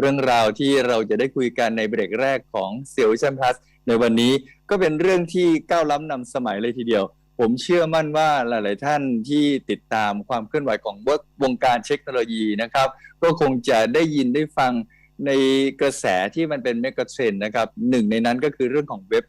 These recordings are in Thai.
เรื่องราวที่เราจะได้คุยกันในเบรกแรกของเซียวชันพลัสในวันนี้ก็เป็นเรื่องที่ก้าวล้ำนำสมัยเลยทีเดียว ผมเชื่อมั่นว่าหลาย ๆ ท่านที่ติดตามความเคลื่อนไหวของวงการเทคโนโลยีนะครับ ก็คงจะได้ยินได้ฟังในกระแสที่มันเป็นเมกะเทรนนะครับหนึ่งในนั้นก็คือเรื่องของเว็บ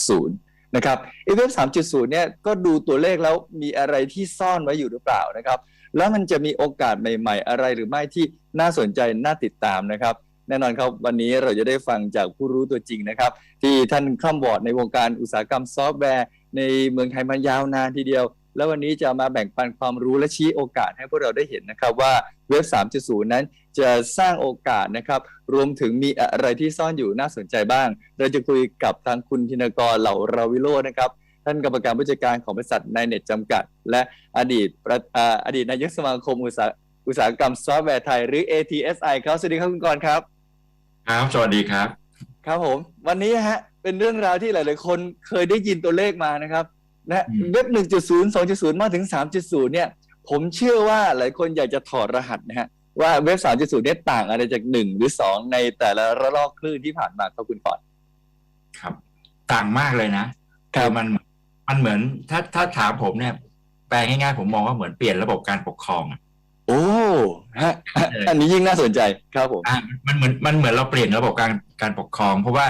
3.0นะครับไอ้เว็บ 3.0 เนี่ยก็ดูตัวเลขแล้วมีอะไรที่ซ่อนไว้อยู่หรือเปล่านะครับ แล้วมันจะมีโอกาสใหม่ ๆ อะไรหรือไม่ที่น่าสนใจน่าติดตามนะครับ แน่นอนครับวันนี้เราจะได้ฟังจากผู้รู้ตัวจริงนะครับ ที่ท่านคล่ำบอร์ดในวงการอุตสาหกรรมซอฟต์แวร์ ในเมืองไทยมายาวนานทีเดียว แล้ววันนี้จะมาแบ่งปันความรู้และชี้โอกาสให้พวกเราได้เห็นนะครับว่าเว็บ 3.0 นั้นจะสร้างโอกาสนะครับ รวมถึงมีอะไรที่ซ่อนอยู่น่าสนใจบ้าง เราจะคุยกับทางคุณธินกรเหล่าราวิโรจน์นะครับ ท่านกรรมการผู้จัดการของบริษัทนายเน็ตจำกัด และอดีตประอ่าอดีตนายกสมาคมอุตสาหอุตสาหกรรมซอฟต์แวร์ไทยหรือ ATSI ครับสวัสดีครับคุณกรณ์ครับ ครับสวัสดีครับ ครับผม วันนี้ฮะเป็นเรื่องราวที่หลายๆ คนเคยได้ยินตัวเลขมานะครับนะอืมเว็บ 1.0 2.0 มาถึง 3.0 เนี่ย ผมเชื่อว่าหลายคนอยากจะถอดรหัสนะฮะว่าเว็บ 3.0 เนี่ยต่างอะไรจาก 1 หรือ 2 ในแต่ละระลอกคลื่นที่ผ่านมาครับคุณกรณ์ครับ ต่างมากเลยนะครับอมัน มันเหมือนถ้าถ้าถามผมเนี่ย แปลง่ายๆผมมองว่าเหมือนเปลี่ยนระบบการปกครองอะโอ้ฮะอันนี้ยิ่งน่าสนใจครับผมอ่ามันเหมือนมันเหมือนเราเปลี่ยนระบบการการปกครอง เพราะว่า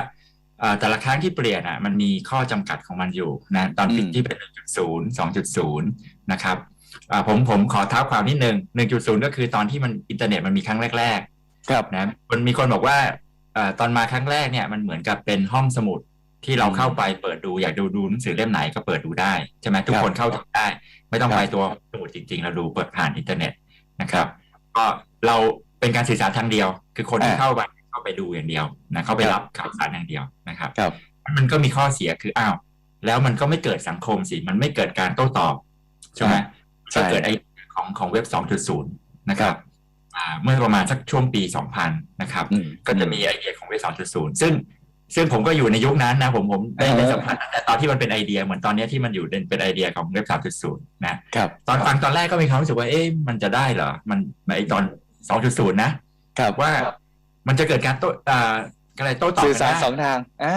อ่าแต่ละครั้งที่เปลี่ยนอะ มันมีข้อจำกัดของมันอยู่นะตอนอืมที่เป็น1.0 2.0นะครับอ่าผมผมขอเท้าความนิดนึง1.0ก็คือตอนที่มันอินเทอร์เน็ตมันมีครั้งแรก ๆ ครับนะคนมีคนบอกว่าเออตอนมาครั้งแรกเนี่ยมันเหมือนกับเป็นห้องสมุด ที่เราอืมเข้าไปเปิดดูอยากดูดูหนังสือเล่มไหนก็เปิดดูได้ใช่ไหมทุกครับคนเข้าถึงได้ ไม่ต้องครับไปตัวสมุดจริง ๆ เราดูเปิดผ่านอินเทอร์เน็ตนะครับ ก็เราเป็นการสื่อสารทางเดียว คือคนที่อ่าเข้าไปเข้าไปดูอย่างเดียวนะเข้าไปครับรับข่าวสารอย่างเดียวนะครับครับมันก็มีข้อเสียคืออ้าวแล้วมันก็ไม่เกิดสังคมสิมันไม่เกิดการโต้ตอบใช่ไหมใช่ก็เกิดไอของของเว็บ 2.0 นะครับอ่าเมื่อประมาณสักช่วงปี 2000 นะครับอืมก็จะมีไอเดียของเว็บ 2.0 ซึ่ง ซึ่งผมก็อยู่ในยุคนั้นนะผมผมได้อ่าฮะได้สัมผัสตั้งแต่ตอนที่มันเป็นไอเดียเหมือนตอนเนี้ยที่มันอยู่เป็นเป็นไอเดียของเว็บ3.0นะครับตอนฟังตอนแรกก็มีความรู้สึกว่าเอ๊ะมันจะได้เหรอ มันไอตอน2.0นะครับว่ามันจะเกิดการโต้อ่าอะไรโต้ตอบสื่อกันสารได้สองทางอ่า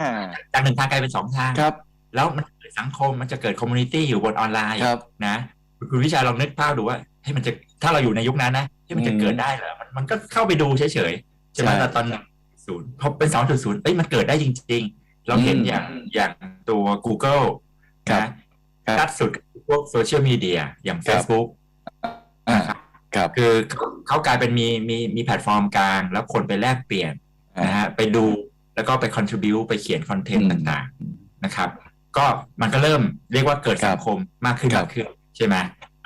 อ่าจากหนึ่งทางกลายเป็นสองทางครับ แล้วมันเกิดสังคมมันจะเกิดคอมมูนิตี้อยู่บนออนไลน์ครับนะคุณวิชาลองนึกภาพดูว่าให้ยมันจะถ้าเราอยู่ในยุคนั้นนะที่มันจะอืมเกิดได้เหรอมันมันก็เข้าไปดูเฉยๆใช่ไหมใช่แต่ตอน ศูนย์พอเป็นสองจุดศูนย์เอ้ยมันเกิดได้จริง ๆ เราเห็นอืมอย่างอย่างตัว Google ครับนะครับชัดสุดพวกโซเชียลมีเดียอย่างครับ Facebook อ่านะครับครับคือเขาเขากลายเป็นมีมีมีแพลตฟอร์มกลาง แล้วคนไปแลกเปลี่ยนนะฮะไปดูแล้วก็ไป contribu ไปเขียนคอนเทนต์อืมต่างๆนะครับ ก็มันก็เริ่มเรียกว่าเกิดสังคมมากขึ้นครับมากขึ้นใช่ไหม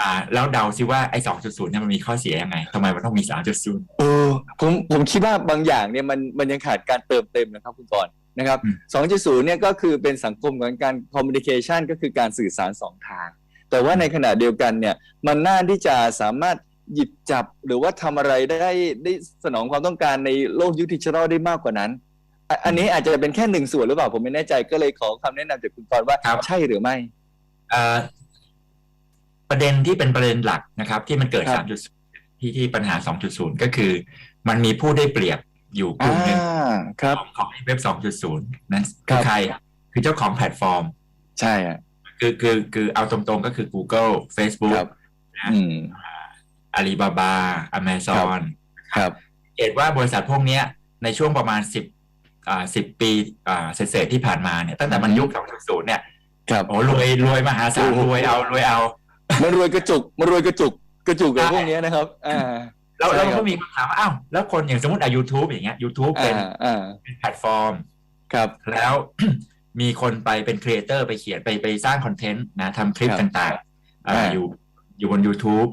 อ่าแล้วเดาซิว่าไอ้สองจุดศูนย์เนี่ยมันมีข้อเสียยังไงทำไมมันต้องมีสามจุดศูนย์เออผมผมคิดว่าบางอย่างเนี่ยมันมันยังขาดการเติมเต็มนะครับคุณกรณ์นะครับอืม2.0เนี่ยก็คือเป็นสังคมของการคอมมิ n นิเคชันก็คือการสื่อสารสองทาง แต่ว่าในขณะเดียวกันเนี่ยมันน่าที่จะสามารถหยิบจับหรือว่าทำอะไรได้ได้สนองความต้องการในโลกยุคดิจิทัลได้มากกว่านั้นอะอันนี้อาจจะเป็นแค่หนึ่งส่วนหรือเปล่าผมไม่แน่ใจก็เลยขอคำแนะนำจากคุณกรณ์ว่าครับใช่หรือไม่อ่า ประเด็นที่เป็นประเด็นหลักนะครับ ที่มันเกิดครัสาบมจุดที่ที่ปัญหาสองจุดศูนย์ก็คือ มันมีผู้ได้เปรียบอยู่กลุ่อ่ามหนึ่งครับของของเว็บ2.0นั้นครัคือบใครคือเจ้าของแพลตฟอร์ม ใช่อะคือคือคือเอาตรงๆก็คือ Google ค Facebook รับนะอืม Alibaba Amazon ครับเห็นว่าบริษัทพวกเนี้ยในช่วงประมาณ10อ่า10ปีอ่าเศษๆที่ผ่านมาเนี่ยตั้งแต่มันยุค2.0เนี่ยครับโอ้รวยรวยมหาศาลโอ้โหรวยเอารวยเอา มันรวยกระจุกมันรวยกระจุกกระจุกกับใช่พวกเนี้ยนะครับ อ่า แล้วใช่แล้วครับก็มีคำถามว่าอ้าวแล้วคนอย่างสมมติอะ YouTube อย่างเงี้ย YouTube เป็นอ่าอ่าเป็นแพลตฟอร์ม ครับ แล้ว มีคนไปเป็นครีเอเตอร์ไปเขียนไปไปสร้างคอนเทนต์นะทำคลิปครับต่างๆอ่าอ่าอยู่อยู่บน YouTube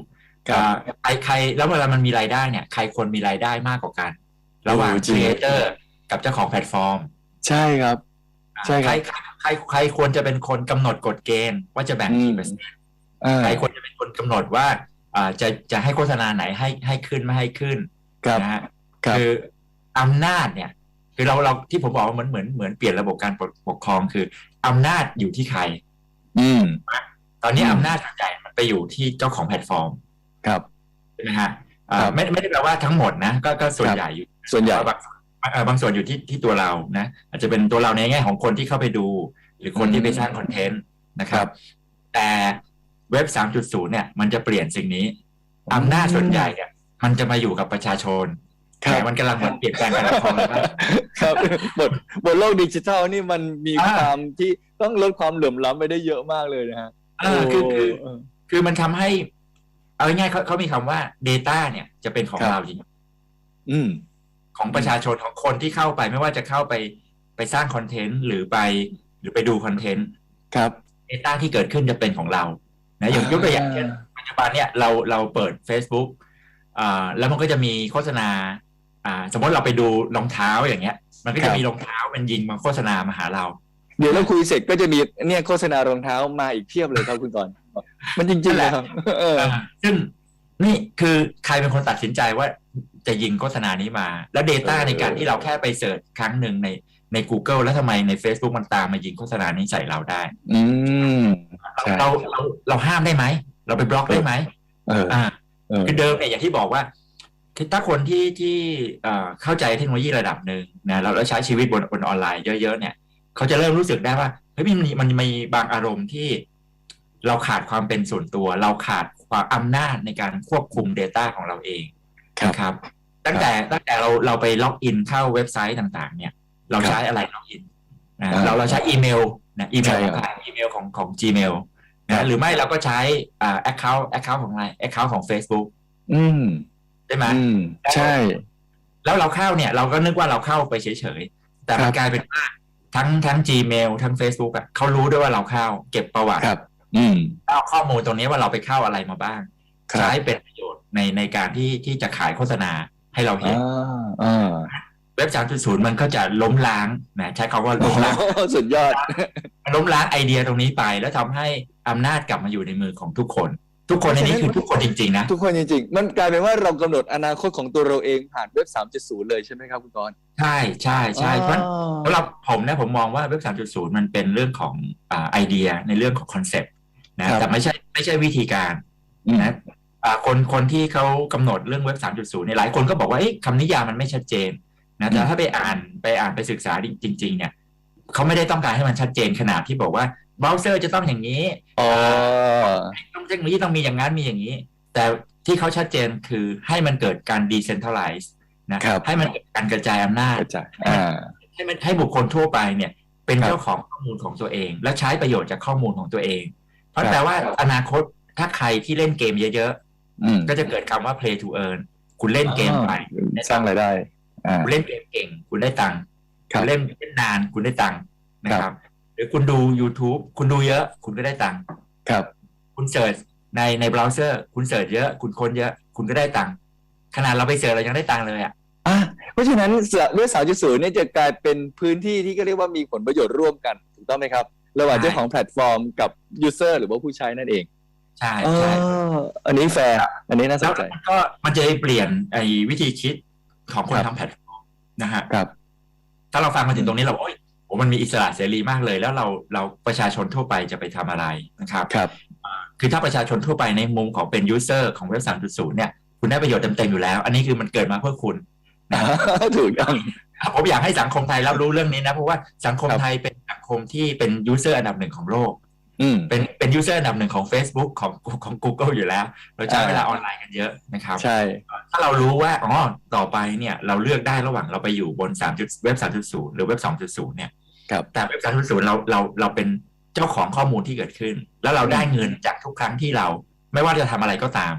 ครับ อ่าใครใครแล้วเวลามันมีรายได้เนี่ย ใครควรมีรายได้มากกว่ากัน ระหว่างโอ้คจริงรีเอเตอร์กับเจ้าของแพลตฟอร์ม ใช่ครับอ่าใช่ครับใครใครใครควรจะเป็นคนกำหนดกฎเกณฑ์ว่าจะแบ่งอืม กี่เปอร์เซ็นต์อ่า ใครควรจะเป็นคนกำหนดว่าอ่าจะจะให้โฆษณาไหนให้ให้ขึ้นไม่ให้ขึ้นครับนะฮะครับคืออำนาจเนี่ย คือเราเราที่ผมบอกว่าเหมือนเหมือนเหมือนเปลี่ยนระบบการปกปกครองคืออำนาจอยู่ที่ใคร อืมตอนนี้อืมอำนาจส่วนใหญ่มันไปอยู่ที่เจ้าของแพลตฟอร์ม ครับใช่ไหมฮะอ่าครับไม่ไม่ได้แปลว่าทั้งหมดนะก็ก็ส่วนครับใหญ่อยู่ส่วนใหญ่บางเอ่อบางส่วนอยู่ที่ที่ตัวเรานะ อาจจะเป็นตัวเราในแง่ของคนที่เข้าไปดู หรือคนที่ไปสร้างคอนเทนต์นะคครัรับบแต่ เว็บ 3.0 เนี่ย มันจะเปลี่ยนสิ่งนี้อำนาจส่วนใหญ่เนี่ยมันจะมาอยู่กับประชาชนครับแต่มันกำลังเหมือนเปลี่ยนแปลงการปกครองแล้วว่าครับบทบนโลกดิจิทัลนี่มันมีอ่าความที่ต้องลดความเหลื่อมล้ำไปได้เยอะมากเลยนะฮะเออคือคือโเออคือมันทำให้ เอาง่ายๆเขาเขามีคำว่า Data เนี่ยจะเป็นของครับเราจริงอืม ของประชาชนของคนที่เข้าไปไม่ว่าจะเข้าไปไปสร้างคอนเทนต์หรือไป หรือไปดูคอนเทนต์ครับ Data ที่เกิดขึ้นจะเป็นของเรา นะอย่างยกตัวอย่างเช่นปัจจุบันเนี่ยเราเราเปิด Facebook อ่าแล้วมันก็จะมีโฆษณาอ่าสมมติเราไปดูรองเท้าอย่างเงี้ย มันก็ครัจะบมีรองเท้ามันยิงมาโฆษณามาหาเรา เดี๋ยวเราคุยเสร็จก็จะมีเนี่ยโฆษณารองเท้ามาอีกเพียบเลยครับคุณกรณ์มันจริงๆนะครับเออซึ่งนี่คือใครเป็นคนตัดสินใจว่าจะยิงโฆษณานี้มา แล้ว Data เออในการที่เราแค่ไปเสิร์ชครั้งหนึ่งใน ใน Google แล้วทำไมใน Facebook มันตามมายิงโฆษณานี้ใส่เราได้ อืมใช่เราเราเราห้ามได้ไหม เราไปบล็อกได้ไหมเอออ่าเออคือเดิมเนี่ยอย่างที่บอกว่าคือถ้าคนที่ที่เอ่อเข้าใจเทคโนโลยีระดับหนึ่งนะแล้วแล้วใช้ชีวิตบนบนออนไลน์เยอะๆเนี่ย เขาจะเริ่มรู้สึกได้ว่าเฮ้ยมันมีมันมีบางอารมณ์ที่เราขาดความเป็นส่วนตัว เราขาดความอำนาจในการควบคุม Data ของเราเองครับนะครับ ตั้งแต่ตั้งแต่เราเราไปล็อกอินเข้าเว็บไซต์ต่าง ๆ เนี่ย เราใช้อะไรล็อกอินนะอ่าเราเราใช้อีเมลนะอีเมลใช่ของครับใครอีเมลของของ Gmail ครันะบหรือไม่เราก็ใช้อ่า account account ของอะไร account ของ Facebook อืมใช่ไหมอืมใช่ แล้วเราเข้าเนี่ย เราก็นึกว่าเราเข้าไปเฉยๆ แต่มันครับกลายเป็นว่าทั้งทั้ง Gmail ทั้ง Facebook อะเขารู้ด้วยว่าเราเข้า เก็บประวัติครับ อืมเอาข้อมูลตรงนี้ว่าเราไปเข้าอะไรมาบ้างครับใช้เป็นประโยชน์ในในการที่ที่จะขายโฆษณาให้เราเห็นอ่าอ่า เว็บ 3.0 มันก็จะล้มล้างนะใช้คำว่าล้มล้างโอ้โหสุดยอด ล้มล้างไอเดียตรงนี้ไป แล้วทำให้อำนาจกลับมาอยู่ในมือของทุกคน ทุกคนในนี้คือทุกคนจริงๆนะ ทุกคนจริงๆ มันกลายเป็นว่าเรากำหนดอนาคตของตัวเราเองผ่านเว็บ 3.0 เลยใช่ไหมครับคุณกรณ์ใช่ใช่ใช่เพราะอ๋อสำหรับผมนะผมมองว่าเว็บ 3.0 มันเป็นเรื่องของอ่าไอเดียในเรื่องของคอนเซปต์นะแต่ไม่ใช่ไม่ใช่วิธีการอืมนะอ่าคนคนที่เขากำหนดเรื่องเว็บ 3.0 เนี่ยหลายคนก็บอกว่าเอ๊ะคำนิยามมันไม่ชัดเจน นะแต่ถ้าไปอ่านไปอ่านไปศึกษาจริง ๆ เนี่ยเขาไม่ได้ต้องการให้มันชัดเจนขนาดที่บอกว่าเบราว์เซอร์จะต้องอย่างนี้อ๋อต้องเทคโนโลยีต้องมีอย่างนั้นมีอย่างนี้ แต่ที่เขาชัดเจนคือให้มันเกิดการ decentralize นะครับให้มันเกิดการกระจายอำนาจเข้าใจอ่าให้มันให้บุคคลทั่วไปเนี่ย เป็นครับเจ้าของข้อมูลของตัวเอง และใช้ประโยชน์จากข้อมูลของตัวเอง เพราะครับแปลว่าอนาคตถ้าใครที่เล่นเกมเยอะอืมๆก็จะเกิดคำว่า play to earn คุณเล่นเกมไปอ่าสร้างรายได้อ่า คุณเล่นเกมเก่ง คุณได้ตังค์ครับคุณเล่นเล่นนานคุณได้ตังค์นะคครัรับบหรือคุณดู YouTube คุณดูเยอะ คุณก็ได้ตังค์ครับ คุณเสิร์ชในในเบราว์เซอร์ คุณเสิร์ชเยอะ คุณค้นเยอะ คุณก็ได้ตังค์ขนาดเราไปเสิร์ชเรายังได้ตังค์เลยอะอะเพราะฉะนั้นเว็บ3.0เนี่ยจะกลายเป็นพื้นที่ที่ก็เรียกว่ามีผลประโยชน์ร่วมกัน ถูกต้องไหมครับ ระหว่างใช่เจ้าของแพลตฟอร์มกับยูเซอร์หรือว่าผู้ใช้นั่นเองใช่อ๋อใช่อันนี้แฟร์อันนี้น่าสแล้นวใจมันก็มันจะเปลี่ยนไอ้วิธีคิด ของคนครับทำแพลตฟอร์มนะฮะครับถ้าเราฟังมาถึงตรงนี้เราบอกโอ้ยโอ้มันมีอิสระเสรีมากเลย แล้วเราเราประชาชนทั่วไปจะไปทำอะไรนะครับครับคือถ้าประชาชนทั่วไปในมุมของเป็นยูเซอร์ของเว็บ3.0เนี่ย คุณได้ประโยชน์เต็มๆอยู่แล้ว อันนี้คือมันเกิดมาเพื่อคุณนะถูกต้องผมอยากให้สังคมไทยรับรู้เรื่องนี้นะ เพราะว่าสังคมครับไทยเป็นสังคมที่เป็นยูเซอร์อันดับหนึ่งของโลกอืม เป็นเป็นยูเซอร์อันดับหนึ่งของ Facebook ของของ Google อยู่แล้ว เราใช้อ่าเวลาออนไลน์กันเยอะนะครับใช่ถ้าเรารู้ว่าอ๋อต่อไปเนี่ยเราเลือกได้ระหว่างเราไปอยู่บน3จุดเว็บ3.0หรือเว็บ2.0เนี่ยครับแต่เว็บ3.0เราเราเราเป็นเจ้าของข้อมูลที่เกิดขึ้น แล้วเราได้เงินจากทุกครั้งที่เรา ไม่ว่าจะทำอะไรก็ตาม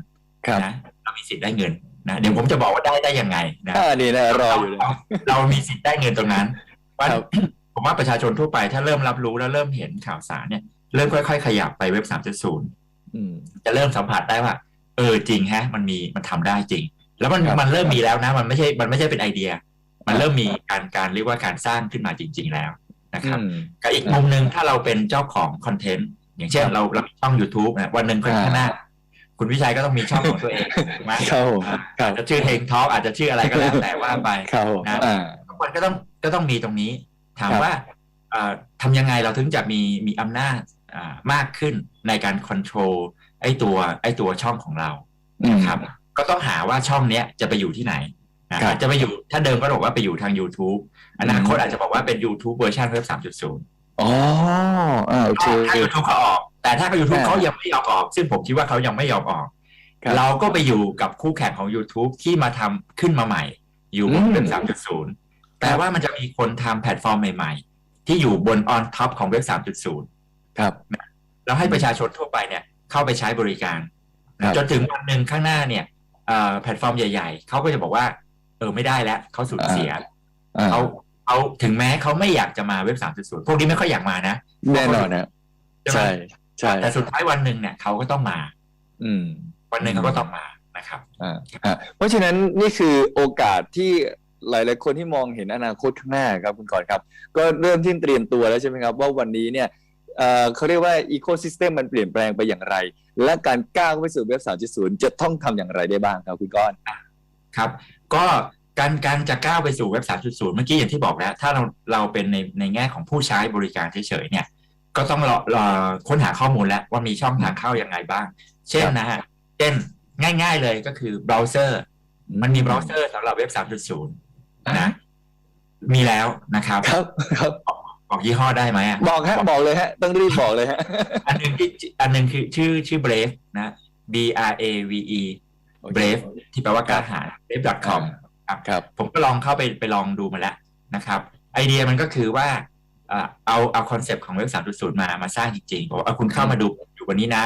ครับนะเรามีสิทธิ์ได้เงินนะเดี๋ยวผมจะบอกว่าได้ได้ยังไงนะอ่านี่นะรออยู่เลยเราเรามีสิทธิ์ได้เงินตรงนั้นว่าครับผมว่าประชาชนทั่วไปถ้าเริ่มรับรู้แล้วเริ่มเห็นข่าวสารเนี่ย เริ่มค่อย ๆ ขยับไปเว็บ3.0อืมจะเริ่มสัมผัสได้ว่า เออจริงแฮะ มันมีมันทำได้จริง แล้วมันครับมันเริ่มมีแล้วนะ มันไม่ใช่มันไม่ใช่เป็นไอเดีย มันเริ่มมีการการเรียกว่าการสร้างขึ้นมาจริง ๆ แล้วนะครับอืมกับอีกมุมหนึ่งถ้าเราเป็นเจ้าของคอนเทนต์อย่างเช่นครับเราเรามีช่อง YouTube นะวันหนึ่งอ่าข้างหน้าคุณวิชัยก็ต้องมีช่องของตัวเองถูกไหมครับผมครับจะชื่อเทงทอ k อาจจะชื่ออะไรก็แล้วแต่ว่าไปครับผมนะอ่าทุกคนก็ต้องก็ต้องมีตรงนี้ ถามครับว่าเอ่อทำยังไงเราถึงจะมีมีอำนาจอ่า มากขึ้นในการค o n t r o l ไอ้ตัวไอ้ตัวช่องของเราอืมนะครับก็ต้องหาว่าช่องเนี้ยจะไปอยู่ที่ไหนนะครับจะไปอยู่ถ้าเดิมก็บอกว่าไปอยู่ทาง YouTube อนาคตอืมอาจจะบอกว่าเป็น YouTube เวอร์ชันเว็บ3.0อ๋ออ่าโอเคถ้า YouTube เขาออก แต่ถ้า YouTube อ่าเขายังไม่ยอมออก ซึ่งผมคิดว่าเขายังไม่ยอมออกครับเราก็ไปอยู่กับคู่แข่งของ YouTube ที่มาทำขึ้นมาใหม่ อยู่บนอืมเว็บ3.0แต่ว่ามันจะมีคนทำแพลตฟอร์มใหม่ ๆ ที่อยู่บน on top ของเว็บ3.0 ครับแล้วให้ประชาชนทั่วไปเนี่ยเข้าไปใช้บริการครับจนถึงวันหนึ่งข้างหน้าเนี่ยเอ่อแพลตฟอร์มใหญ่ ๆเขาก็จะบอกว่า เออไม่ได้แล้วเขาสูญเสียอ่าเขาเขาถึงแม้เขาไม่อยากจะมาเว็บ3.0พวกนี้ไม่ค่อยอยากมานะแน่นอนนะใช่ไหมใช่ใช่แต่สุดท้ายวันหนึ่งเนี่ยเขาก็ต้องมา อืม วันหนึ่งเขาก็ต้องมานะครับอ่าอ่าเพราะฉะนั้นนี่คือโอกาสที่หลาย ๆ คนที่มองเห็นอนาคตข้างหน้าครับคุณกรณ์ครับ ก็เริ่มที่เตรียมตัวแล้วใช่ไหมครับ ว่าวันนี้เนี่ย เอ่อเขาเรียกว่าอีโคซิสเต็มมันเปลี่ยนแปลงไปอย่างไร และการก้าวเข้าไปสู่เว็บ3.0 จะต้องทำอย่างไรได้บ้างครับคุณก้อนครับ ก็การการจะก้าวไปสู่เว็บ 3.0 เมื่อกี้อย่างที่บอกแล้ว ถ้าเราเราเป็นในในแง่ของผู้ใช้บริการเฉยๆเนี่ย ก็ต้องรอรอค้นหาข้อมูลแล้วว่ามีช่องทางเข้ายังไงบ้าง เช่นครับนะฮะ เช่นง่าย ๆเลยก็คือเบราว์เซอร์ มันมีเบราว์เซอร์สำหรับเว็บ 3.0 นะ มีแล้วนะครับ ครับครั บบอกยี่ห้อได้ไหมอะบอกฮะบอกเลยฮะ ต้องรีบบอกเลยฮะ อันหนึ่งที่อันหนึ่งคือชื่อชื่อ Brave นะ B R A V E Brave ที่แปลว่ากล้าหาญ brave.com ครับครับผมก็ลองเข้าไปไปลองดูมาแล้วนะครับ ไอเดียมันก็คือว่าเอ่อเอาเอาคอนเซปต์ของเว็บ 3.0 มามาสร้างจริงๆบอกว่าเอาคุณเข้ามาดูอยู่วันนี้นะ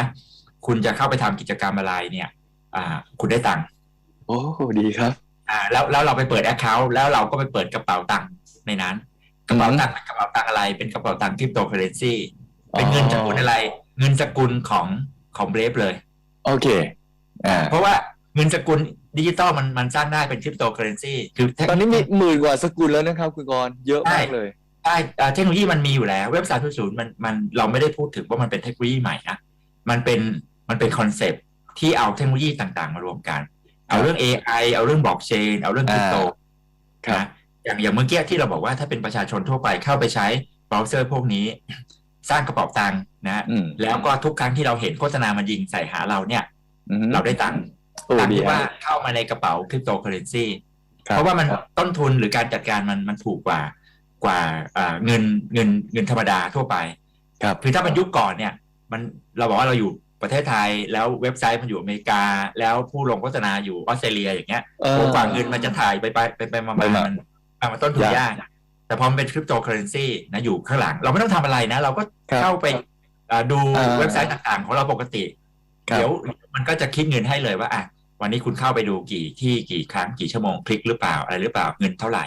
คุณจะเข้าไปทำกิจกรรมอะไรเนี่ย อ่า คุณได้ตังค์โอ้ดีครับ อ่า แล้วแล้วเราไปเปิดแอคเคาท์แล้วเราก็ไปเปิดกระเป๋าตังค์ในนั้น กระเป๋าตังค์เป็นกระเป๋าตังค์อะไร เป็นกระเป๋าตังค์คริปโตเคอเรนซีเป็นเงินสกุลอะไร เงินสกุลของของเบรฟเลย โอเคอ่าเพราะว่าเงินสกุลดิจิตอลมันมันสร้างได้เป็นคริปโตเคอเรนซีคือเทคตอนนี้มีหมื่นกว่าสกุลแล้วนะครับคุณกรณ์เยอะมากเลยใช่อ่าเทคโนโลยีมันมีอยู่แล้ว เว็บ3.0มันมันเราไม่ได้พูดถึงว่ามันเป็นเทคโนโลยีใหม่นะมันเป็นมันเป็นคอนเซปต์ที่เอาเทคโนโลยีต่างๆ มารวมกัน เอาเรื่อง AI เอาเรื่องบล็อกเชน เอาเรื่องคริปโตครับนะ อย่างอย่างเมื่อกี้ที่เราบอกว่าถ้าเป็นประชาชนทั่วไปเข้าไปใช้เบราว์เซอร์พวกนี้ สร้างกระเป๋าตังค์นะอืมแล้วก็ทุกครั้งที่เราเห็นโฆษณามันยิงใส่หาเราเนี่ยอืมเราได้ตังค์โอ้ตังค์ดีที่ว่าฮะเข้ามาในกระเป๋าคริปโตเคอเรนซีคบเพราะว่ามันครับต้นทุนหรือการจัดการมันมันถูกกว่ากว่าอ่าเงินเงินเงินธรรมดาทั่วไป ครับคือถ้ามันยุคก่อนเนี่ย มันเราบอกว่าเราอยู่ประเทศไทยแล้วเว็บไซต์มันอยู่อเมริกา แล้วผู้ลงโฆษณาอยู่ออสเตรเลียอย่างเงี้ยเออกว่าเงินมันจะถ่ายไปไปไปไปมาไปมามามัน อะมันต้นทุนยากยาก แต่พอมันเป็นคริปโตเคอเรนซีนะอยู่ข้างหลัง เราไม่ต้องทำอะไรนะ เราก็ครับเข้าไปอ่าดูอ่าเว็บไซต์ต่างๆ ของเราปกติครับเดี๋ยวมันก็จะคิดเงินให้เลยว่าอะวันนี้คุณเข้าไปดูกี่ที่กี่ครั้งกี่ชั่วโมงคลิกหรือเปล่าอะไรหรือเปล่าเงินเท่าไหร่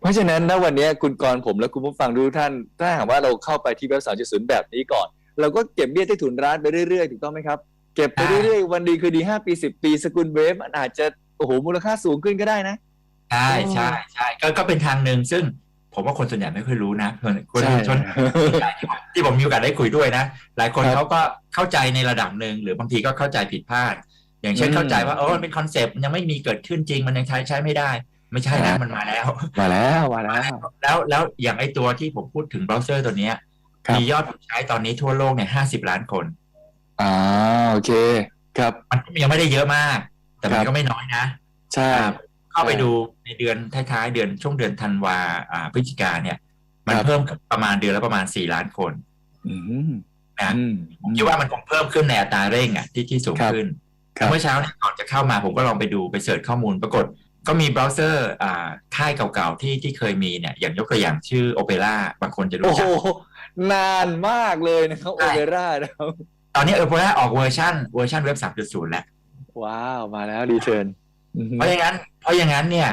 เพราะฉะนั้นณวันนี้คุณกรณ์ผมและคุณผู้ฟังทุกท่าน ถ้าหากว่าเราเข้าไปที่เว็บ3.0แบบนี้ก่อน เราก็เก็บเบี้ยใต้ถุนร้านไปเรื่อยๆถูกต้องไหมครับเก็บไปอ่าเรื่อยๆวันดีคือดี5ปี10ปีสกุลเวฟมันอาจจะโอ้โหมูลค่าสูงขึ้นก็ได้นะ ใช่โอ้ใช่ใช่ก็ก็เป็นทางหนึ่งซึ่งผมว่าคนส่วนใหญ่ไม่ค่อยรู้นะคนคนใช่ชนที่ผมมีโอกาสได้คุยด้วยนะ หลายคนครับเขาก็เข้าใจในระดับหนึ่งหรือบางทีก็เข้าใจผิดพลาด อย่างเช่นอืมเข้าใจว่าเออมันเป็นคอนเซปต์มันยังไม่มีเกิดขึ้นจริงมันยังใช้ใช้ไม่ได้ ไม่ใช่นะอ่ามัมันมาแล้ว มาแล้วมาแล้ว แล้วแล้วอย่างไอตัวที่ผมพูดถึงเบราว์เซอร์ตัวเนี้ยครับมียอดผู้ใช้ตอนนี้ทั่วโลกเนี่ยห้าสิบล้านคนอ่าโอเค ครับ มันก็ยังไม่ได้เยอะมาก แต่มัครันบก็ไม่น้อยนะ ใช่อ่า เข้าไปใช่ดูในเดือนท้ายๆเดือนช่วงเดือนธันวาอ่าพฤศจิกาเนี่ย มันครับเพิ่มประมาณเดือนละประมาณสี่ล้านคนอืมนะอืมผมคิดว่ามันคงเพิ่มขึ้นในอัตราเร่งอะที่ที่สูงครับขึ้นครับเมื่อเช้าเนี่ยก่อนจะเข้ามาผมก็ลองไปดูไปเสิร์ชข้อมูลปรากฏก็มีเบราว์เซอร์อ่าค่ายเก่าๆที่ที่เคยมีเนี่ย อย่างยกตัวอย่างชื่อ Opera บางคนจะโอ้รู้โหจักนานมากเลยนะครับใช่โอเปร่านะครับตอนนี้ Opera ออกเวอร์ชันเวอร์ชันเว็บ 3.0 แล้ว ว้าว มาแล้วรีเทิร์น เพราะอย่างนั้น เพราะอย่างนั้นเนี่ย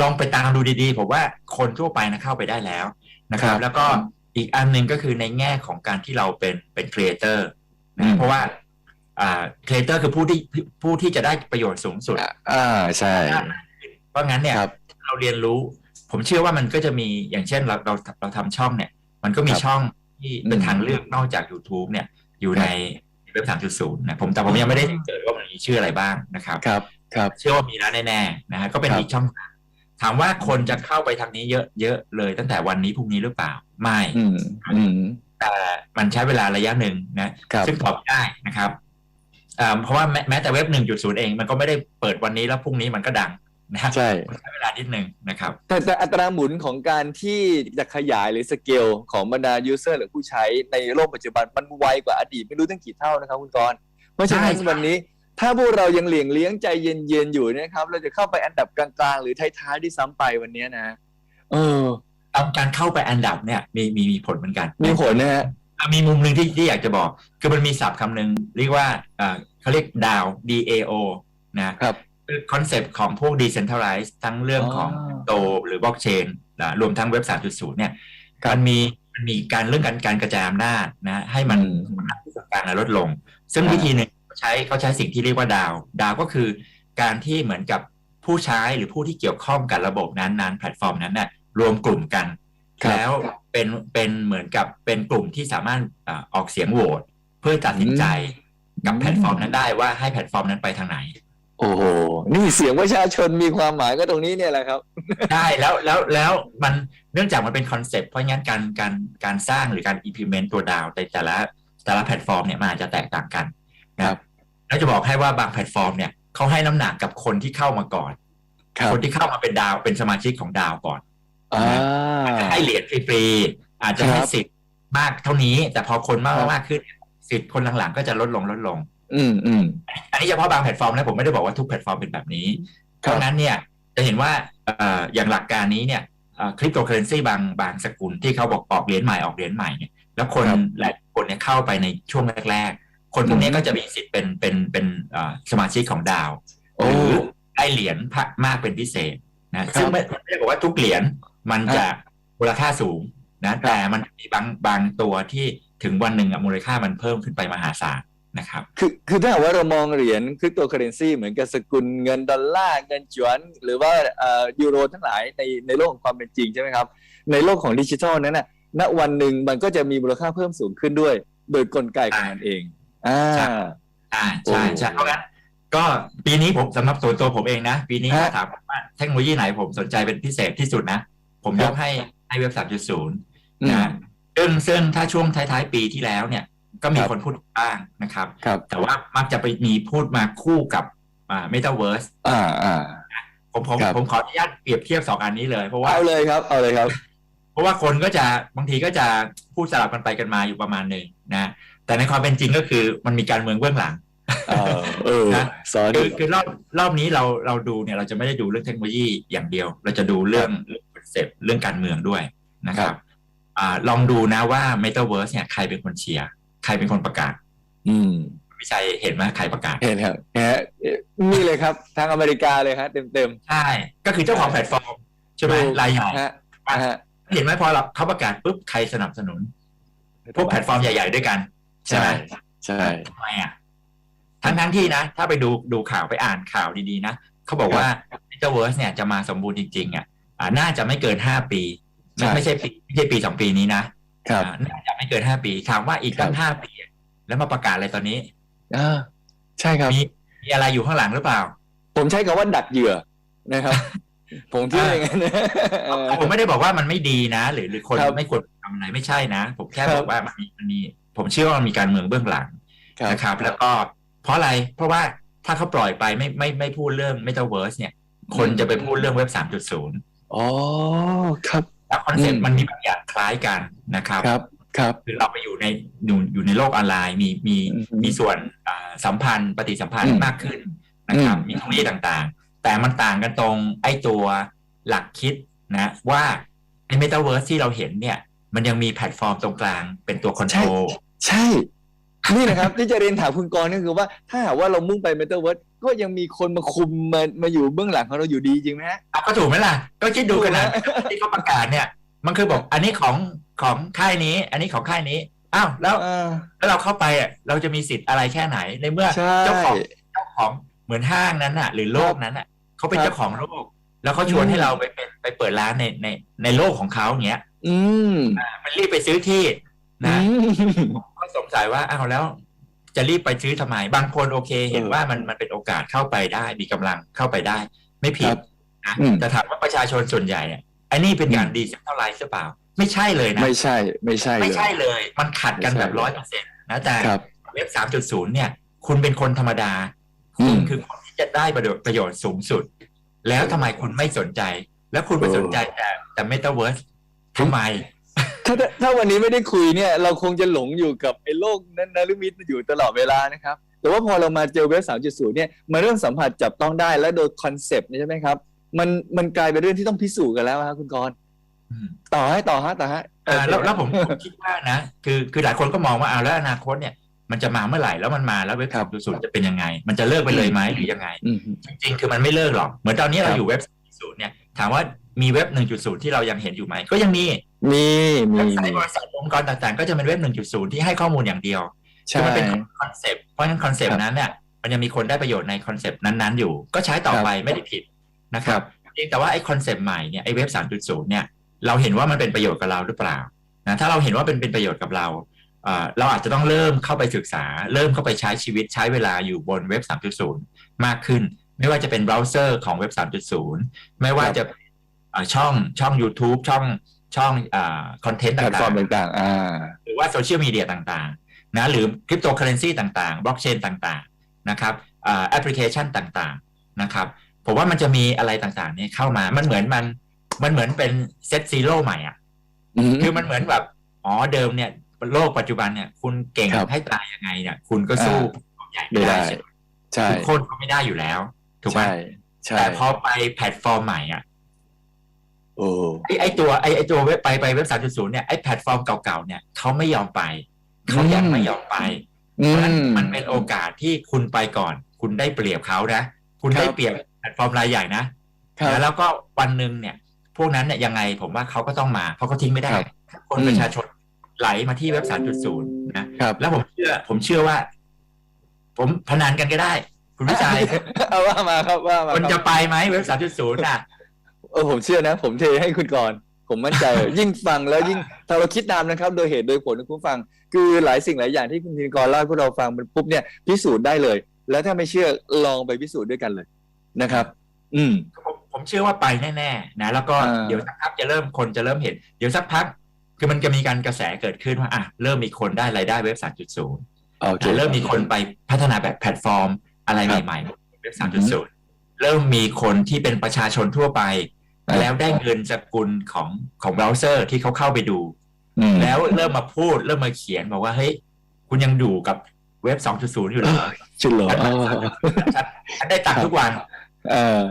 ลองไปตามดูดีๆผมว่าคนทั่วไปนะเข้าไปได้แล้วนะครับ แล้วก็อีกอันหนึ่งก็คือในแง่ของการที่เราเป็นเป็นครีเอเตอร์อืมนะเพราะว่าอ่าครีเอเตอร์คือผู้ที่ผู้ที่จะได้ประโยชน์สูงสุดอ่าใช่ เพราะงั้นเนี่ยครับเราเรียนรู้ ผมเชื่อว่ามันก็จะมีอย่างเช่นเราเราเราทำช่องเนี่ย มันก็มีครับช่องที่เป็นอืมทางเลือกนอกจาก YouTube เนี่ยอยู่ครับในเว็บ3.0นะผมแต่ผมยังไม่ได้เจอว่ามันมีชื่ออะไรบ้างนะครับครับ ครับเชื่อว่ามีแล้วแน่ๆนะฮะก็เป็นครับอีกช่องทางถามว่าคนจะเข้าไปทางนี้เยอะเยอะเลยตั้งแต่วันนี้พรุ่งนี้หรือเปล่า ไม่อืมอืมแต่มันใช้เวลาระยะหนึ่งนะครับซึ่งตอบได้นะครับอ่าเพราะว่าแม้แม้แต่เว็บ1.0เองมันก็ไม่ได้เปิดวันนี้แล้วพรุ่งนี้มันก็ดังนะใช่มันใช้เวลานิดนึงนะครับ แต่แต่อัตราหมุนของการที่จะขยายหรือสเกลของบรรดายูเซอร์หรือผู้ใช้ในโลกปัจจุบันมันไวกว่าอดีตไม่รู้ตั้งกี่เท่านะครับคุณกรณ์เพราะฉะนั้นใช่วันนี้ ถ้าพวกเรายังเหลี่ยงเลี้ยงใจเย็นๆอยู่เนะครับ เราจะเข้าไปอันดับกลางๆ หรือท้ายๆที่ซ้ำไปวันนี้นะเออเอาการเข้าไปอันดับเนี่ย มีมีมีผลเหมือนกัน มีผลนะฮะอะมีมุมหนึ่งที่ที่อยากจะบอก คือมันมีศัพท์คำหนึ่งเรียกว่าอ่าเขาเรียกดาว DAO นะครับคือคอนเซปต์ของพวก decentralized ทั้งเรื่องของอ๋อโตหรือบล็อกเชนรวมทั้งเว็บ 3.0 เนี่ยครับมันมีมันมีการเรื่องการการกระจายอำนาจนะให้มันอืมมันที่ส่วนกลางลดลง ซึ่งอ่าวิธีหนึ่งเขา ใช้เขาใช้สิ่งที่เรียกว่าดาว ดาวก็คือการที่เหมือนกับผู้ใช้หรือผู้ที่เกี่ยวข้องกับระบบนั้นนั้นแพลตฟอร์มนั้นน่ะรวมกลุ่มกันครับแล้วเป็นเป็นเหมือนกับเป็นกลุ่มที่สามารถอ่าออกเสียงโหวตเพื่อตัดสินใจกับแพลตฟอร์มนั้นได้ว่าให้แพลตฟอร์มนั้นไปทางไหน โอ้โหนี่เสียงประชาชนมีความหมายก็ตรงนี้เนี่ยแหละครับได้แล้วแล้วแล้วมันเนื่องจากมันเป็นคอนเซปต์เพราะงั้นการการการสร้างหรือการ implement ตัวดาวในแต่ละแต่ละแพลตฟอร์มเนี่ยมันอาจจะแตกต่างกันนะ ครับแล้วจะบอกให้ว่าบางแพลตฟอร์มเนี่ยเขาให้น้ำหนักกับคนที่เข้ามาก่อนครับคนที่เข้ามาเป็นดาวเป็นสมาชิกของดาวก่อนอ่าให้เหรียญฟรีๆอาจจะให้ครับสิทธิ์มากเท่านี้ แต่พอคนมากครับมากขึ้นสิทธิ์คนหลังๆ ก็จะลดลงลดลง อืมอืมอันนี้เฉพาะบางแพลตฟอร์มนะผมไม่ได้บอกว่าทุกแพลตฟอร์มเป็นแบบนี้คเพรับราะงั้นเนี่ยจะเห็นว่าเอ่ออย่างหลักการนี้เนี่ยคริปโตเคอเรนซีบางบางสกุลที่เขาบอกออกเหรียญใหม่ออกเหรียญใหม่เนี่ยแล้วคนครับหลายคนเนี่ยเข้าไปในช่วงแรกๆ คนพวกนี้อืมก็จะมีสิทธิ์เป็นเป็นเป็นเอ่อสมาชิกของดาวโอ้หรือได้เหรียญมากเป็นพิเศษนะซึ่งไม่ไม่ได้บอกว่าทุกเหรียญมันจะมูลค่าสูงนะแต่มันมีบางบางตัวที่ถึงวันหนึ่งอะมูลค่ามันเพิ่มขึ้นไปมหาศาลนะครับคือคือถ้าหากว่าเรามองเหรียญคริปโตเคอเรนซีเหมือนกับสกุลเงินดอลลาร์เงินหยวน หรือว่าเอ่อยูโรทั้งหลายในในโลกของความเป็นจริงใช่ไหมครับ ในโลกของดิจิทัลนั้นน่ะณวันหนึ่งมันก็จะมีมูลค่าเพิ่มสูงขึ้นด้วย โดยกลไกของมันเอง อ่าใช่อ่าใช่โอ้ใช่เพราะงั้นก็ปีนี้ผมสำหรับส่วนตัวผมเองนะ ปีนี้ฮะถ้าถามว่าเทคโนโลยีไหนผมสนใจเป็นพิเศษที่สุดนะ ผมยกให้ให้เว็บ3.0อืมนะซึ่งซึ่งถ้าช่วงท้ายๆ ปีที่แล้วเนี่ย ก็มีครับคนพูดบ้างนะครับครับ แต่ว่ามักจะไปมีพูดมาคู่กับอ่า Metaverse อ่าอ่าผมผมครับผมขออนุญาตเปรียบเทียบสองอันนี้เลย เพราะว่าเอาเลยครับเอาเลยครับ เพราะว่าคนก็จะบางทีก็จะพูดสลับกันไปกันมาอยู่ประมาณหนึ่งนะ แต่ในความเป็นจริงก็คือมันมีการเมืองเบื้องหลังเออเออนะสอนคือคือรอบรอบนี้เราเราดูเนี่ยเราจะไม่ได้ดูเรื่องเทคโนโลยีอย่างเดียว เราจะดูเรื่องเรื่องคอนเซปต์เรื่องการเมืองด้วยนะคครัรับบอ่าลองดูนะว่า Metaverse เนี่ยใครเป็นคนเชียร์ใครเป็นคนประกาศ อืมพี่ชัยเห็นไหมใครประกาศเห็นครับเห็นฮะนี่เลยครับทางอเมริกาเลยครับเต็มเต็มใช่ก็คือเจ้าของแพลตฟอร์มใช่ไหมถูกรายใหญ่ๆฮะอ่าฮะเห็นไหมพอเราเขาประกาศปุ๊บใครสนับสนุนพวกแพลตฟอร์มใหญ่ ๆ ด้วยกัน ใช่ไหมใช่ทำไมอะทั้งทั้งที่นะ ถ้าไปดูดูข่าวไปอ่านข่าวดีๆนะเขาบอกว่า Metaverse เนี่ยจะมาสมบูรณ์จริงๆอะอ่าน่าจะไม่เกินห้าปีไม่ใช่ไม่ใช่ปีไม่ใช่ปีสองปีนี้นะครับอ่าน่าจะไม่เกินห้าปีถามว่าอีกตั้งครับห้าปีอะแล้วมาประกาศอะไรตอนนี้อ่าใช่ครับมีมีอะไรอยู่ข้างหลังหรือเปล่า ผมใช้คำว่าดักเหยื่อนะครับ ผมคิดอย่างนั้นนะเออผมไม่ได้บอกว่ามันไม่ดีนะ หรือหรือคนครับไม่ควรทำอะไรไม่ใช่นะ ผมแค่ครับบอกว่ามันมีมันมี ผมเชื่อว่ามันมีการเมืองเบื้องหลังครับนะครับ แล้วก็เพราะอะไรเพราะว่าถ้าเขาปล่อยไปไม่ไม่ไม่พูดเรื่อง Metaverse เนี่ย คนจะไปพูดเรื่องเว็บ3.0อ๋อครับแล้วคอนเซ็ปอืต์มมันมีบางอย่างคล้ายกันนะครับครับครับคือเราไปอยู่ในอยู่อยู่ในโลกออนไลน์มีมีอืมมีส่วนอ่าสัมพันธ์ปฏิสัมพันอืธ์มมากขึ้นนะครับอืมมีเทคโนโลยีต่างๆ แต่มันต่างกันตรงไอ้ตัวหลักคิดนะว่าในเมตาเวิร์สที่เราเห็นเนี่ย มันยังมีแพลตฟอร์มตรงกลางเป็นตัวคอนโทรลใช่ นี่นะครับที่จะเรียนถามคุณกรณ์ก็คือว่า ถ้าหากว่าเรามุ่งไปเมตาเวิร์สก็ยังมีคนมาคุมมามาอยู่เบื้องหลังของเราอยู่ดีจริงไหมฮะอะก็ถูกไหมล่ะ ก็คิดดูกันนะถูกนะที่เขาประกาศเนี่ย มันคือบอกอันนี้ของของค่ายนี้ อันนี้ของค่ายนี้อ้าวแล้วอ่าแล้วเราเข้าไปอะเราจะมีสิทธิ์อะไรแค่ไหนในเมื่อใช่เจ้าของเจ้าของเหมือนห้างนั้นน่ะ หรือโลกนั้นน่ะเขาเป็นครับเจ้าของโลก แล้วเขาชวนอืมให้เราไปเป็นไปเปิดร้านในในในโลกของเขาอย่างเงี้ย อืมมันรีบไปซื้อที่นะอืมก็สงสัยว่าอ้าวแล้ว จะรีบไปซื้อทำไมบางคนโอเค เห็นเออว่ามันมันเป็นโอกาสเข้าไปได้ มีกำลังเข้าไปได้ ไม่ผิครัดบนะอืมแต่ถามว่าประชาชนส่วนใหญ่เนี่ยไอ้นี่เป็นการอืมดีเซนทรัลไลซ์หรือเปล่า ไม่ใช่เลยนะไม่ใช่ ไม่ใช่ไม่เลยใช่เลย มันขัดกันแบบไม่ร้อยใช่เปอร์เซ็นต์นะแต่ครับเว็บ3.0เนี่ย คุณเป็นคนธรรมดาอืคุณมคือคนที่จะได้ประโยชน์ประโยชน์สูงสุด แล้วทำไมคุณไม่สนใจ แล้วคุณไปเออสนใจแต่แต่เมตาเวิร์ส ทำไมถ้าถ้าถ้าวันนี้ไม่ได้คุยเนี่ย เราคงจะหลงอยู่กับไอ้โลกนั้นนลมิตอยู่ตลอดเวลานะครับ แต่ว่าพอเรามาเจอเว็บ3.0เนี่ยมาเริ่มสัมผัสจับต้องได้และโดยคอนเซปต์นี่ใช่ไหมครับ มันมันกลายเป็นเรื่องที่ต้องพิสูจน์กันแล้วครับคุณกรณ์อืมต่อให้ต่อฮะต่อฮะอ่าแล้วโอเคแล้วผมผมคิดว่านะ คือคือหลายคนก็มองว่าเอาแล้วอนาคตเนี่ยมันจะมาเมื่อไหร่แล้วมันมาแล้วเว็บครัสาบมจุดศูนย์จะเป็นยังไง มันจะเลิกไปเลยไหมหรือยังไงอืมจริงๆคือมันไม่เลิกหรอกเหมือนตอนนี้ครัเราบอยู่เว็บ3.0เนี่ยถามว่า มีเว็บ 1.0 ที่เรายังเห็นอยู่ไหม ก็ยังมี มีมีเว็บไซมีต์บริษัทองค์กรต่างๆ ก็จะเป็นเว็บ 1.0 ที่ให้ข้อมูลอย่างเดียวใช่คือมันเป็นคอนเซปต์เพราะฉะนั้นคอนเซปครัต์บนั้นเนี่ยมันยังมีคนได้ประโยชน์ในคอนเซปต์นั้นๆ อยู่ ก็ใช้ต่อไปไม่ได้ผิดนะคครัรับบเพียงแต่ว่าไอ้คอนเซปต์ใหม่เนี่ยไอ้เว็บ 3.0 เนี่ยเราเห็นว่ามันเป็นประโยชน์กับเราหรือเปล่านะถ้าเราเห็นว่าเป็นเป็นประโยชน์กับเราเอ่อเราอาจจะต้องเริ่มเข้าไปศึกษา เริ่มเข้าไปใช้ชีวิตใช้เวลาอยู่บนเว็บ 3.0 มากขึ้น ไม่ว่าจะเป็นเบราว์เซอร์ของเว็บ 3.0 ไม่ว่าจะเอ่อ ช่องช่อง YouTube ช่องช่องคอนเทนต์แพลตฟอต่าร์มงต่างๆอ่าๆหรือว่าโซเชียลมีเดียต่างๆนะหรือคริปโตเคอเรนซีต่างๆบล็อกเชนต่างๆนะครับแอปพลิเคชันต่างๆนะครับผมว่ามันจะมีอะไรต่างๆเนี่ยเข้ามามันเหมือนมันมันเหมือนเป็นเซตซีโร่ใหม่อะอืมคือมันเหมือนแบบอ๋อเดิมเนี่ยโลกปัจจุบันเนี่ย คุณเก่งครับให้ตายยังไงเนี่ย คุณก็สู้ใหญ่ไม่ไม่ได้ได้ใช่ไหมใช่คุณโค่นก็ไม่ได้อยู่แล้ว ถูกไหมใช่ใช่แต่พอไปแพลตฟอร์มใหม่อะ โอ้ไอไอตัวไอไอตัวเว็บไปไปเว็บสามจุดศูนย์เนี่ยไอแพลตฟอร์มเก่าๆเนี่ยเขาไม่ยอมไปเขายังไม่ยอมไปอืเพราะฉะนั้นมมันเป็นโอกาสที่คุณไปก่อน คุณได้เปรียบเขานะคุณได้ครับเปรียบแพลตฟอร์มรายใหญ่นะครับแล้วก็วันหนึ่งเนี่ย พวกนั้นเนี่ยยังไงผมว่าเขาก็ต้องมาเพราะเขาทิ้งไม่ได้ครับคนอืมประชาชนไหลมาที่เว็บสามจุดศูนย์นะครับแล้วผมเชื่อ ผมเชื่อว่า ผมพนันกันก็ได้ คุณวิจัยเอาว่ามาครับว่ามาคนคจะรับไปไหมเว็บสามจุดศูนย์น่ะ เออผมเชื่อนะ ผมเทให้คุณก่อน ผมมั่นใจ ยิ่งฟังแล้วยิ่งถ้าเราคิดตามนะครับ โดยเหตุโดยผลนะคุณผู้ฟัง คือหลายสิ่งหลายอย่างที่คุณธินกรเล่าให้พวกเราฟังมันปุ๊บเนี่ยพิสูจน์ได้เลย แล้วถ้าไม่เชื่อลองไปพิสูจน์ด้วยกันเลยนะครับ อืม ผมผมเชื่อว่าไปแน่ๆนะ แล้วก็อ่า เดี๋ยวสักพักจะเริ่มคนจะเริ่มเห็น เดี๋ยวสักพัก คือมันจะมีการกระแสเกิดขึ้นว่าอะเริ่มมีคนได้รายได้เว็บ 3.0 โอเค เริ่มมีคนไปพัฒนาแบบแพลตฟอร์มอะไรครับใหม่ๆเว็บ3.0 เริ่มมีคนที่เป็นประชาชนทั่วไปครับ แล้วได้เงินสกุลของของเบราว์เซอร์ที่เขาเข้าไปดูอืมแล้วเริ่มมาพูดเริ่มมาเขียนบอกว่าเฮ้ยคุณยังอยู่กับเว็บ 2.0 อยู่เหรอชุดเหรอฉันเออฉันฉันได้ตังค์ทุกวันเออ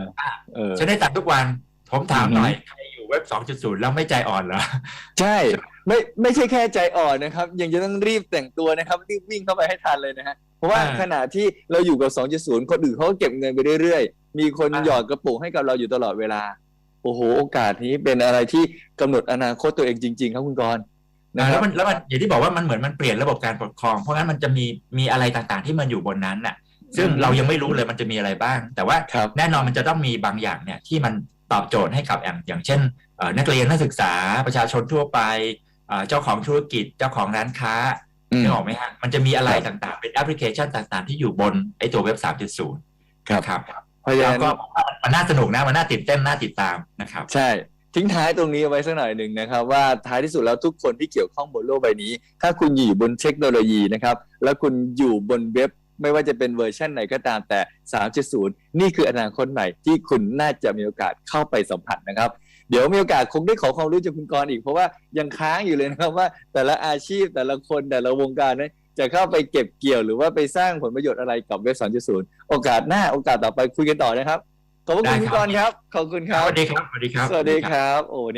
เออฉันได้ตังค์ทุกวัน ผมถามอือฮึหน่อยใครอยู่เว็บ 2.0 แล้วไม่ใจอ่อนเหรอ ใช่ไม่ไม่ใช่แค่ใจอ่อนนะครับ ยังจะต้องรีบแต่งตัวนะครับ รีบวิ่งเข้าไปให้ทันเลยนะฮะเพราะว่าอ่าขณะที่เราอยู่กับ 2.0 คนอื่นเขาก็เก็บเงินไปเรื่อยๆ มีคนอ่าหยอดกระปุกให้กับเราอยู่ตลอดเวลา โอ้โหโอกาสนี้เป็นอะไรที่กำหนดอนาคตตัวเองจริง ๆ ครับคุณกรณ์นะคแล้รับวมันแล้วมันอย่างที่บอกว่ามันเหมือนมันเปลี่ยนระบบการปกครอง เพราะงั้นมันจะมีมีอะไรต่างๆ ที่มันอยู่บนนั้นน่ะ ซึ่งอืมเรายังไม่รู้เลยมันจะมีอะไรบ้าง แต่ว่าครับแน่นอนมันจะต้องมีบางอย่างเนี่ยที่มันตอบโจทย์ให้กับอย่างอย่างเช่นเอ่อนักเรียนนักศึกษาประชาชนทั่วไปเอ่อเจ้าของธุรกิจเจ้าของร้านค้าอืมนึกออกไหมฮะมันจะมีอะไรครับต่างๆ เป็นแอปพลิเคชันต่างๆ ที่อยู่บนไอ้ตัวเว็บ 3.0 ครับครับ เพราะฉะแล้วนั้นก็มันน่าสนุกนะมันน่าตื่นเต้นน่าติดตามนะครับ ใช่ทิ้งท้ายตรงนี้เอาไว้สักหน่อยหนึ่งนะครับ ว่าท้ายที่สุดแล้วทุกคนที่เกี่ยวข้องบนโลกใบนี้ ถ้าคุณอยู่บนเทคโนโลยีนะครับ แล้วคุณอยู่บนเว็บไม่ว่าจะเป็นเวอร์ชันไหนก็ตามแต่ 3.0 นี่คืออนาคตใหม่ที่คุณน่าจะมีโอกาสเข้าไปสัมผัสนะครับ เดี๋ยวมีโอกาสคงได้ขอความรู้จากคุณกรณ์อีก เพราะว่ายังค้างอยู่เลยนะครับว่าแต่ละอาชีพแต่ละคนแต่ละวงการนั้น จะเข้าไปเก็บเกี่ยวหรือว่าไปสร้างผลประโยชน์อะไรกับเว็บ 3.0 โอกาสหน้าโอกาสต่อไปคุยกันต่อนะครับ ขอบพระคุณได้คุณครับกรณ์ครับ ขอบคุณคสรับวัสดีครับ สวัสดีครับ สวัสดีครับ โอ้